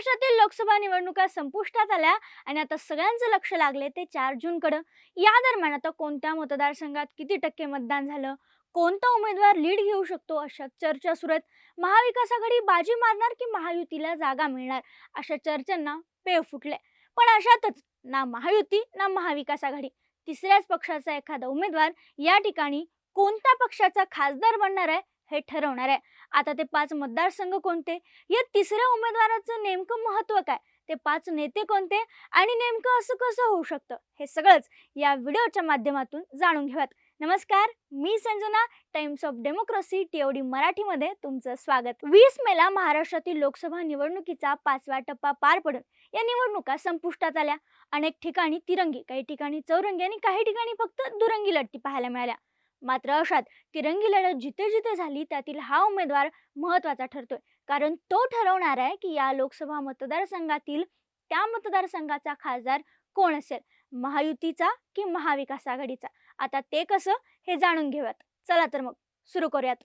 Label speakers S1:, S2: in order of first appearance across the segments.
S1: महाराष्ट्रातील लोकसभा निवडणुका संपुष्टात आल्या आणि आता सगळ्यांचं लक्ष लागले ते चार जूनकडं. या दरम्यान आता कोणत्या मतदारसंघात किती टक्के मतदान झालं? कोणता उमेदवार लीड घेऊ शकतो अशा चर्चा सुरू आहेत. महाविकास आघाडी बाजी मारणार की महायुतीला जागा मिळणार? अशा चर्चांना पेव फुटले पण अशातच ना महायुती ना महाविकास आघाडी. तिसऱ्याच पक्षाचा एखादा उमेदवार या ठिकाणी कोणत्या पक्षाचा खासदार बनणार आहे? हे ठरवणार आहे. आता ते पाच मतदारसंघ कोणते? या तिसऱ्या उमेदवाराचं नेमकं महत्त्व काय? ते पाच नेते कोणते? आणि नेमकं असं कसं होऊ शकतं? हे सगळंच या व्हिडिओच्या माध्यमातून जाणून घेऊयात. नमस्कार मी Sanjana Times of Democracy TOD मराठीमध्ये तुमचं स्वागत. वीस मेला महाराष्ट्रातील लोकसभा निवडणुकीचा पाचवा टप्पा पार पडून या निवडणुका संपुष्टात आल्या. अनेक ठिकाणी तिरंगी काही ठिकाणी चौरंगी आणि काही ठिकाणी फक्त दुरंगी लढती पाहायला मिळाल्या. मात्र अशात तिरंगी लढत जिथे जिथे झाली त्यातील हा उमेदवार महत्त्वाचा ठरतोय. कारण तो ठरवणार आहे की या लोकसभा मतदारसंघातील त्या मतदारसंघाचा खासदार कोण असेल? महायुतीचा की महाविकास आघाडीचा? आता ते कसं हे जाणून घेऊयात. चला तर मग सुरू करूयात.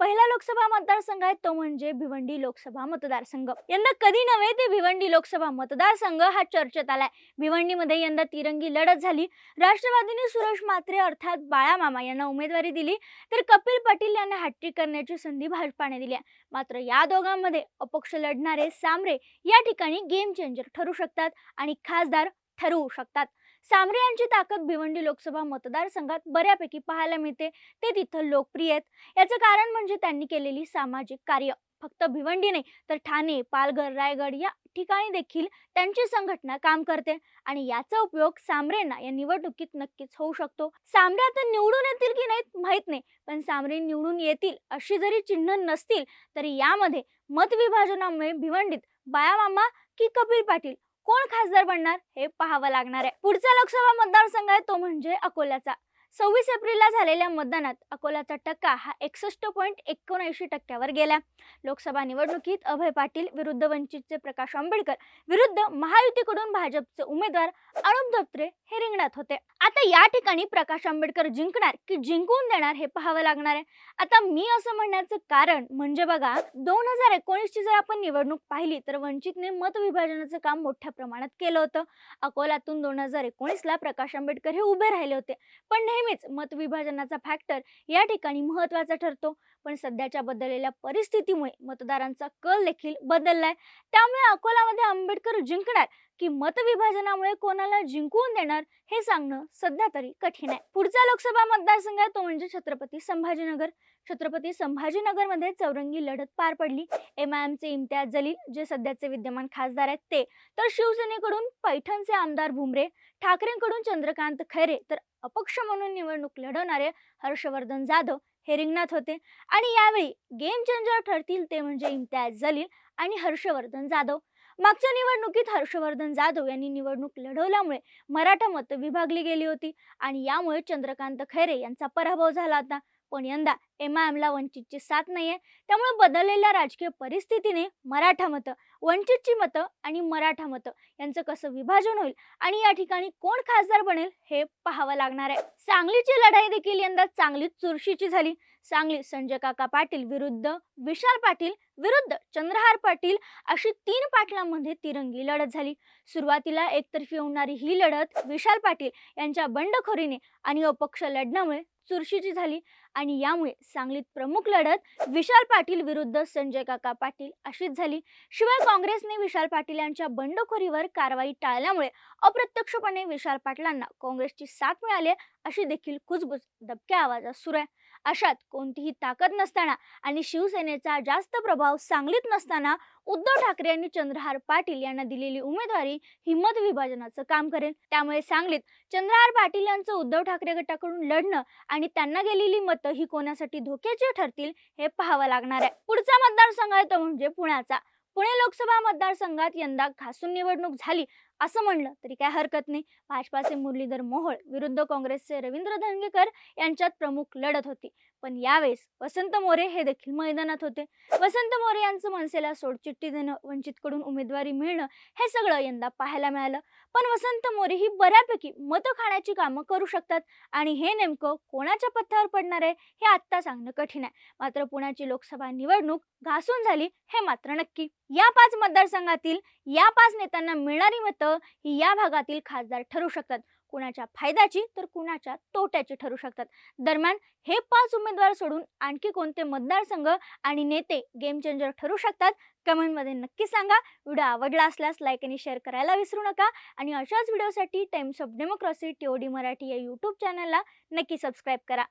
S1: पहिला लोकसभा मतदारसंघ आहे तो म्हणजे भिवंडी लोकसभा मतदारसंघ. यंदा कधी नव्हे ते भिवंडी लोकसभा मतदारसंघ हा चर्चेत आलाय. भिवंडीमध्ये यंदा तिरंगी लढत झाली. राष्ट्रवादीने सुरेश म्हात्रे अर्थात बाळामामा यांना उमेदवारी दिली. तर कपिल पाटील यांना हॅट्रिक करण्याची संधी भाजपाने दिली आहे. मात्र या दोघांमध्ये अपक्ष लढणारे सामरे या ठिकाणी गेम चेंजर ठरू शकतात आणि खासदार ठरवू शकतात. सामरे यांची ताकद भिवंडी लोकसभा मतदारसंघात बऱ्यापैकी पाहायला मिळते. ते तिथं लोकप्रिय आहेत. याचं कारण म्हणजे त्यांनी केलेली सामाजिक कार्य. फक्त भिवंडी नाही तर ठाणे पालघर रायगड या ठिकाणी देखील त्यांची संघटना काम करते आणि याचा उपयोग सामरेंना या निवडणुकीत नक्कीच होऊ शकतो. सामरे आता निवडून येतील की नाहीत माहीत नाही पण सामरे निवडून येतील अशी जरी चिन्ह नसतील तरी यामध्ये मतविभाजनामुळे भिवंडीत बायामामा की कपिल पाटील कोण खासदार बनणार हे पाहावं लागणार आहे. पुढचा लोकसभा मतदारसंघ आहे तो म्हणजे अकोल्याचा. सव्वीस एप्रिलला झालेल्या मतदानात अकोल्याचा टक्का हा एकसष्ट पॉईंट एकोणऐंशी टक्क्यावर गेला. लोकसभा निवडणुकीत अभय पाटील विरुद्ध वंचितचे प्रकाश आंबेडकर विरुद्ध महायुतीकडून भाजपचे उमेदवार अरुण धोत्रे हे रिंगणात होते. आता या ठिकाणी प्रकाश आंबेडकर जिंकणार की जिंकून देणार हे पाहावं लागणार आहे. आता मी असं म्हणण्याचं कारण म्हणजे बघा दोन हजार एकोणीसची जर आपण निवडणूक पाहिली तर वंचितने मतविभाजनाचं काम मोठ्या प्रमाणात केलं होतं. अकोल्यातून दोन हजार एकोणीसला प्रकाश आंबेडकर हे उभे राहिले होते. पण नेहमीच मतविभाजनाचा फॅक्टर या ठिकाणी महत्त्वाचा ठरतो. पण सध्याच्या बदललेल्या परिस्थितीमुळे मतदारांचा कल देखील बदललाय. त्यामुळे अकोलामध्ये आंबेडकर जिंकणार की मतविभाजनामुळे कोणाला जिंकवून देणार हे सांगणं सध्या तरी कठीण आहे. पुढचा लोकसभा मतदारसंघ आहे तो म्हणजे छत्रपती संभाजीनगर. छत्रपती संभाजीनगरमध्ये चौरंगी लढत पार पडली. एम आय एमचे इम्तियाज जलील जे सध्याचे विद्यमान खासदार आहेत ते. तर शिवसेनेकडून पैठणचे आमदार भुमरे ठाकरेंकडून चंद्रकांत खैरे तर अपक्ष म्हणून निवडणूक लढवणारे हर्षवर्धन जाधव हे रिंगणात होते. आणि यावेळी गेम चेंजर ठरतील ते म्हणजे इम्तियाज जलील आणि हर्षवर्धन जाधव. मागच्या निवडणुकीत हर्षवर्धन जाधव यांनी निवडणूक लढवल्यामुळे मराठा मत विभागली गेली होती. आणि यामुळे चंद्रकांत खैरे यांचा पराभव झाला होता. पण यंदा एम आय एमला वंचितची साथ नाहीये. त्यामुळे बदललेल्या राजकीय परिस्थितीने मराठा मतं वंचितची मतं आणि मराठा मतं. यांचं कसं विभाजन होईल आणि या ठिकाणी कोण खासदार बनेल हे पाहावं लागणार आहे. सांगलीची लढाई देखील यंदा चांगलीच चुरशीची झाली. सांगली संजय काका पाटील विरुद्ध विशाल पाटील विरुद्ध चंद्रहार पाटील अशी तीन पाटलांमध्ये तिरंगी लढत झाली. सुरुवातीला एकतर्फी होणारी ही लढत विशाल पाटील यांच्या बंडखोरीने आणि अपक्ष लढण्यामुळे चुरशीची झाली आणि यामुळे सांगलीत प्रमुख लढत विशाल पाटील विरुद्ध संजय काका पाटील अशीच झाली. शिवाय काँग्रेसने विशाल पाटील यांच्या बंडखोरीवर कारवाई टाळल्यामुळे अप्रत्यक्षपणे विशाल पाटलांना काँग्रेसची साथ मिळाली अशी देखील कुजबुज दबक्या आवाजात सुरू आहे. अशात कोणतीही ताकद नसताना आणि शिवसेनेचा जास्त प्रभाव सांगलीत नसताना उद्धव ठाकरे यांनी चंद्रहार पाटील यांना दिलेली उमेदवारी हिंमत विभाजनाचं काम करेल. त्यामुळे सांगलीत चंद्रहार पाटील यांचं उद्धव ठाकरे गटाकडून लढणं आणि त्यांना गेलेली मतं ही कोणासाठी धोक्याची ठरतील हे पाहावं लागणार आहे. पुढचा मतदारसंघ आहे तो म्हणजे पुण्याचा. पुणे लोकसभा मतदारसंघात यंदा खासून निवडणूक झाली. असं म्हणलं तरी काय हरकत नाही. भाजपाचे मुरलीधर मोहोळ विरुद्ध काँग्रेसचे रवींद्र धंगेकर यांच्यात प्रमुख लढत होती. पण यावेळेस वसंत मोरे हे देखील मैदानात होते. वसंत मोरे यांचं मनसेला सोडचिठ्ठी देणं वंचितकडून उमेदवारी मिळणं हे सगळं यंदा पाहायला मिळालं. पण वसंत मोरे ही बऱ्यापैकी मतं खाण्याची कामं करू शकतात. आणि हे नेमकं कोणाच्या पथ्यावर पडणार आहे हे आत्ता सांगणं कठीण आहे. मात्र पुण्याची लोकसभा निवडणूक घासून झाली हे मात्र नक्की. या पाच मतदारसंघातील या पाच नेत्यांना मिळणारी मतं ही या भागातील खासदार ठरू शकतात. कुणाच्या फायद्याची तर कुणाच्या तोट्याची ठरू शकतात. दरम्यान हे पाच उमेदवार सोडून आणखी कोणते मतदारसंघ आणि नेते गेम चेंजर ठरू शकतात? कमेंटमध्ये नक्की सांगा. व्हिडिओ आवडला असल्यास लाईक आणि शेअर करायला विसरू नका. आणि अशाच व्हिडिओसाठी Times of Democracy T O D Marathi या यूट्यूब चॅनलला नक्की सबस्क्राईब करा.